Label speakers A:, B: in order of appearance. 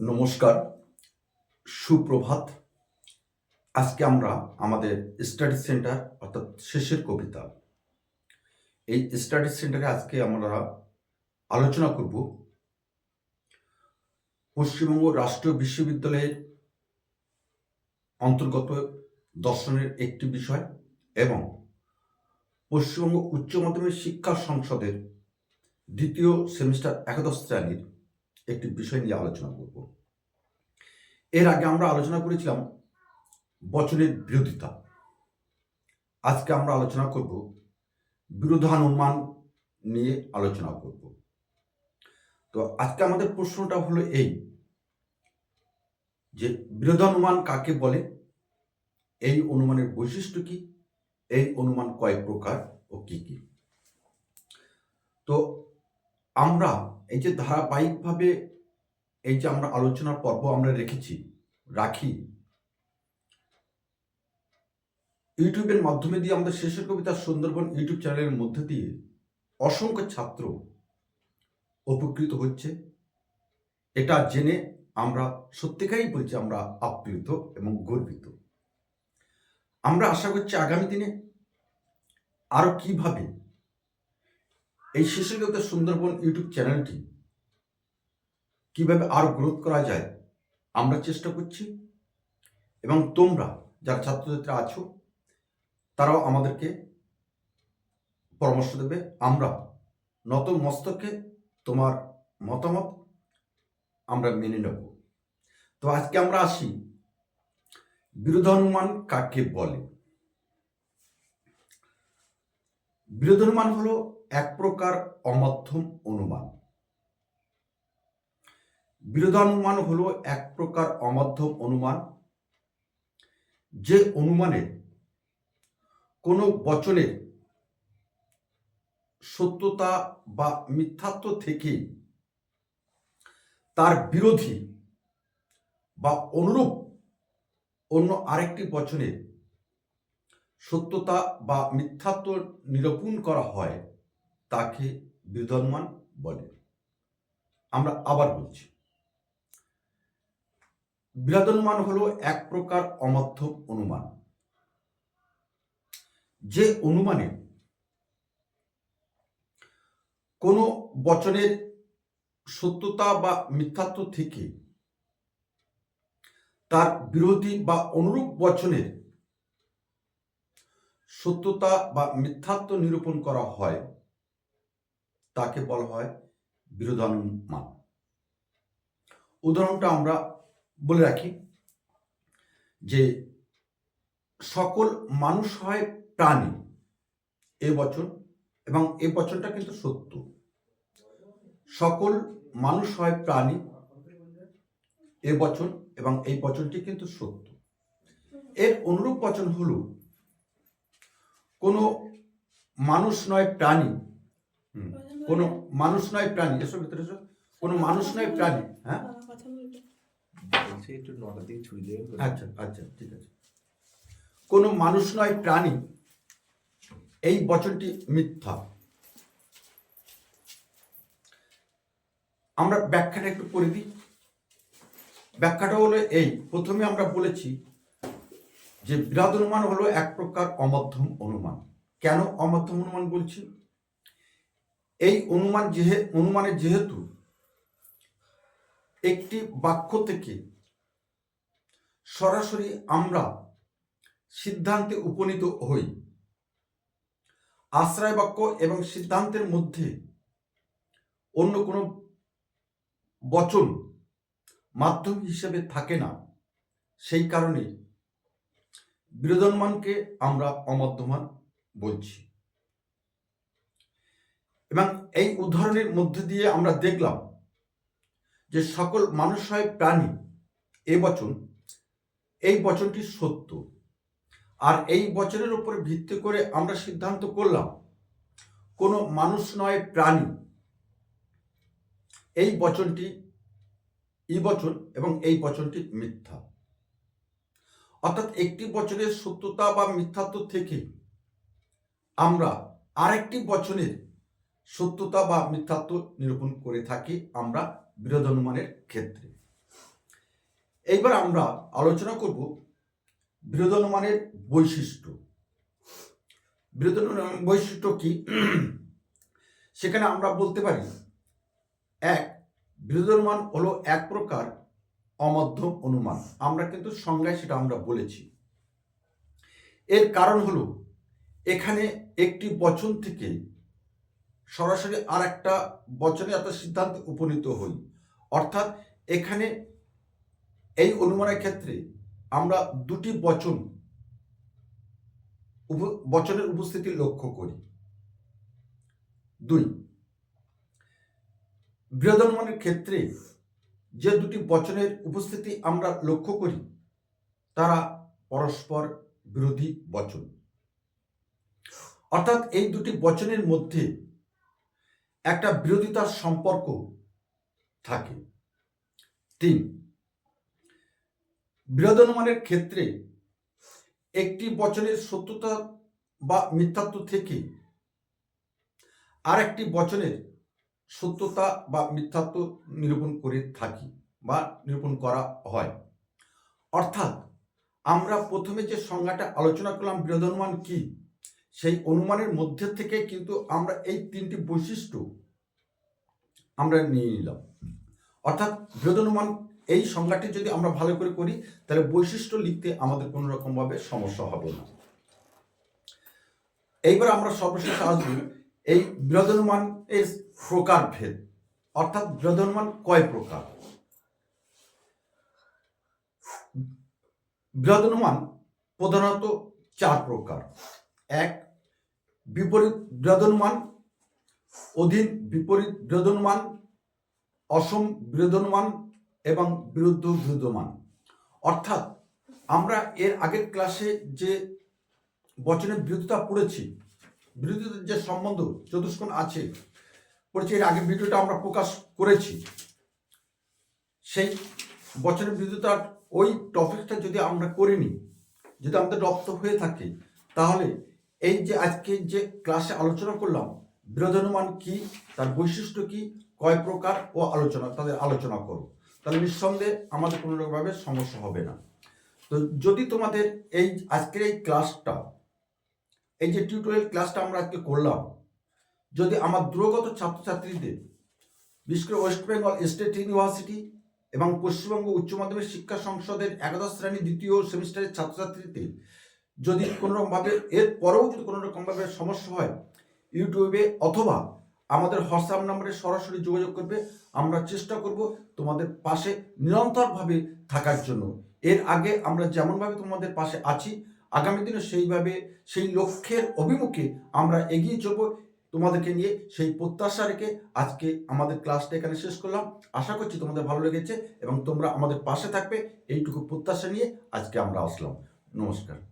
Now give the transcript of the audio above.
A: নমস্কার, সুপ্রভাত। আজকে আমরা আমাদের স্টাডি সেন্টার অর্থাৎ শেষের কবিতা। এই স্টাডি সেন্টারে আজকে আমরা আলোচনা করব পশ্চিমবঙ্গ রাষ্ট্রীয় বিশ্ববিদ্যালয়ের অন্তর্গত দর্শনের একটি বিষয় এবং পশ্চিমবঙ্গ উচ্চ মাধ্যমিক শিক্ষা সংসদের দ্বিতীয় সেমিস্টার একাদশ শ্রেণির একটি বিষয় নিয়ে আলোচনা করব। এর আগে আমরা আলোচনা করেছিলাম বচনের বিরোধিতা। আজকে আমরা আলোচনা করব বিরোধানুমান নিয়ে আলোচনা করব। তো আজকে আমাদের প্রশ্নটা হলো এই যে বিরোধানুমান কাকে বলে? এই অনুমানের বৈশিষ্ট্য কি? এই অনুমান কয় প্রকার ও কি কি? তো আমরা এই যে ধারাবাহিকভাবে এই যে আমরা আলোচনার পর্ব আমরা রেখেছি, রাখি, ইউটিউবের মাধ্যমে দিয়ে আমাদের শেষের কবিতা সুন্দরবন ইউটিউব চ্যানেলের মধ্যে দিয়ে অসংখ্য ছাত্র উপকৃত হচ্ছে। এটা জেনে আমরা সত্যিকারই বলছি আমরা আপ্লুত এবং গর্বিত। আমরা আশা করছি আগামী দিনে আরও কীভাবে এই শিশুগত সুন্দরবন ইউটিউব চ্যানেলটি কীভাবে আরও গ্রোথ করা যায়, আমরা চেষ্টা করছি। এবং তোমরা যারা ছাত্রছাত্রী আছো, তারাও আমাদেরকে পরামর্শ দেবে। আমরা নত মস্তকে তোমার মতামত আমরা মেনে নেব। তো আজকে আমরা আসি বিরোধানুমান কাকে বলে? বিরোধানুমান হলো এক প্রকার অমাধ্যম অনুমান। বিরোধানুমান হলো এক প্রকার অমাধ্যম অনুমান, যে অনুমানে কোনো বচনের সত্যতা বা মিথ্যাত্ব থেকে তার বিরোধী বা অনুরূপ অন্য আরেকটি বচনের সত্যতা বা মিথ্যাত্ব নিরূপণ করা হয়। তাকে বিরোধানুমান বলে। আমরা আবার বলছি বিরোধানুমান হলো এক প্রকার অমধ্যম অনুমান। যে অনুমানে কোনো বচনের সত্যতা বা মিথ্যাত্ব থেকে তার বিরোধী বা অনুরূপ বচনের সত্যতা বা মিথ্যাত্ব নিরূপণ করা হয় তাকে বলা হয়? বিরোধানুমান। উদাহরণটা আমরা বলে রাখি যে সকল মানুষ হয় প্রাণী এ বচন এবং এ বচনটা কিন্তু সত্য। সকল মানুষ হয় প্রাণী এ বচন এবং এই বচনটি কিন্তু সত্য। এর অনুরূপ বচন হলো, কোনো মানুষ নয় প্রাণী। কোনো মানুষ নয় প্রাণী। এসব ভিতরে এসো। কোনো মানুষ নয় প্রাণী হ্যাঁ?
B: একটু
A: আচ্ছা আচ্ছা ঠিক আছে। কোনো মানুষ নয় প্রাণী এই বচনটি মিথ্যা। আমরা ব্যাখ্যাটা একটু করে দিই। ব্যাখ্যাটা হলো এই প্রথমে আমরা বলেছি যে বিরাদ অনুমান হলো এক প্রকার অমধ্যম অনুমান। কেন অমধ্যম অনুমান বলছি? এই অনুমান যেহে, অনুমানের যেহেতু একটি বাক্য থেকে সরাসরি আমরা সিদ্ধান্তে উপনীত হই। আশ্রয় বাক্য এবং সিদ্ধান্তের মধ্যে অন্য কোনো বচন মাধ্যম হিসেবে থাকে না। সেই কারণে বিরোধনমানকে আমরা অমাধ্যমান বলছি। এবং এই উদাহরণের মধ্যে দিয়ে আমরা দেখলাম যে সকল মানুষ হয় প্রাণী। এ বচন, এই বচনটি সত্য। আর এই বচনের উপর ভিত্তি করে আমরা সিদ্ধান্ত করলাম, কোনো মানুষ নয় প্রাণী। এই বচনটি ই বচন এবং এই বচনটি মিথ্যা। অর্থাৎ একটি বচনের সত্যতা বা মিথ্যাত্ব থেকে আমরা আরেকটি বচনের সত্যতা বা মিথ্যাত্ব নিরূপণ করে থাকি আমরা বিরোধ অনুমানের ক্ষেত্রে। এইবার আমরা আলোচনা করব বিরোধনমানের বৈশিষ্ট্য। বিরোধন বৈশিষ্ট্য কি? সেখানে আমরা বলতে পারি, এক বিরোধনমান হলো এক প্রকার অমধ্য অনুমান। আমরা কিন্তু সংজ্ঞায় সেটা আমরা বলেছি। এর কারণ হলো, এখানে একটি বচন থেকে সরাসরি আর একটা বচনে একটা সিদ্ধান্তে উপনীত হই। অর্থাৎ এখানে এই অনুমানের ক্ষেত্রে আমরা দুটি বচন বচনের উপস্থিতি লক্ষ্য করি। দুই, বৃহদনুমানের ক্ষেত্রে যে দুটি বচনের উপস্থিতি আমরা লক্ষ্য করি, তারা পরস্পর বিরোধী বচন। অর্থাৎ এই দুটি বচনের মধ্যে একটা বিরোধিতার সম্পর্ক থাকে। তিন বৃহদনুমানের ক্ষেত্রে একটি বচনের সত্যতা বা মিথ্যাত্ব থেকে আর একটি বচনের সত্যতা বা মিথ্যাত্ব নিরূপণ করে থাকি বা নিরূপণ করা হয়। অর্থাৎ আমরা প্রথমে যে সংজ্ঞাটা আলোচনা করলাম বৃহৎ অনুমান কি? সেই অনুমানের মধ্যে থেকে কিন্তু আমরা এই তিনটি বৈশিষ্ট্য আমরা নিয়ে নিলাম। অর্থাৎ বৃহৎ অনুমান এই সংজ্ঞাটি যদি আমরা ভালো করে করি, তাহলে বৈশিষ্ট্য লিখতে আমাদের কোনো রকমভাবে সমস্যা হবে না। এইবার আমরা সর্বশেষ আসব এই বৃহদনুমান এর প্রকার ভেদ। অর্থাৎ বৃহদনুমান কয় প্রকার? বৃহদনুমান প্রধানত চার প্রকার। এক, বিপরীত বৃহদনুমান অধীন বিপরীত বৃহদনুমান অসম বৃহদনুমান এবং বিরুদ্ধ বৃহদমান অর্থাৎ আমরা এর আগের ক্লাসে যে বচনের বিরোধিতা পড়েছি, বিরোধিতার যে সম্বন্ধ চতুষ্কোণ আছে, পড়েছি, এর আগের ভিডিওটা আমরা প্রকাশ করেছি। সেই বচনের বিরোধিতার ওই টপিকটা যদি আমরা করিনি, যদি আমাদের রপ্ত হয়ে থাকে, তাহলে এই যে আজকে যে ক্লাসে আলোচনা করলাম বিরোধানুমান কি, তার বৈশিষ্ট্য কি, কয় প্রকার ও আলোচনা, তাদের আলোচনা করো। তাহলে নিঃসন্দেহে আমাদের কোনো রকমভাবে সমস্যা হবে না। তো যদি তোমাদের এই আজকের এই ক্লাসটা এই যে টিউটোরিয়াল ক্লাসটা আমরা আজকে করলাম, যদি আমার দূরগত ছাত্রছাত্রীদের, বিশেষ করে ওয়েস্ট বেঙ্গল স্টেট ইউনিভার্সিটি এবং পশ্চিমবঙ্গ উচ্চ মাধ্যমিক শিক্ষা সংসদের একাদশ শ্রেণি দ্বিতীয় সেমিস্টারের ছাত্রছাত্রীদের যদি কোনো রকমভাবে এর পরেও যদি কোনো রকমভাবে সমস্যা হয়, ইউটিউবে অথবা আমাদের হোয়াটসঅ্যাপ নাম্বারে সরাসরি যোগাযোগ করবে, আমরা চেষ্টা করব তোমাদের পাশে নিরন্তরভাবে থাকার জন্য। এর আগে আমরা যেমনভাবে তোমাদের পাশে আছি, আগামী দিনে সেইভাবে, সেই লক্ষ্যের অভিমুখে আমরা এগিয়ে চলবো। তোমাদেরকে নিয়ে সেই প্রত্যাশা রেখে আজকে আমাদের ক্লাসটা এখানে শেষ করলাম। আশা করছি তোমাদের ভালো লেগেছে এবং তোমরা আমাদের পাশে থাকবে। এইটুকু প্রত্যাশা নিয়ে আজকে আমরা আসলাম। নমস্কার।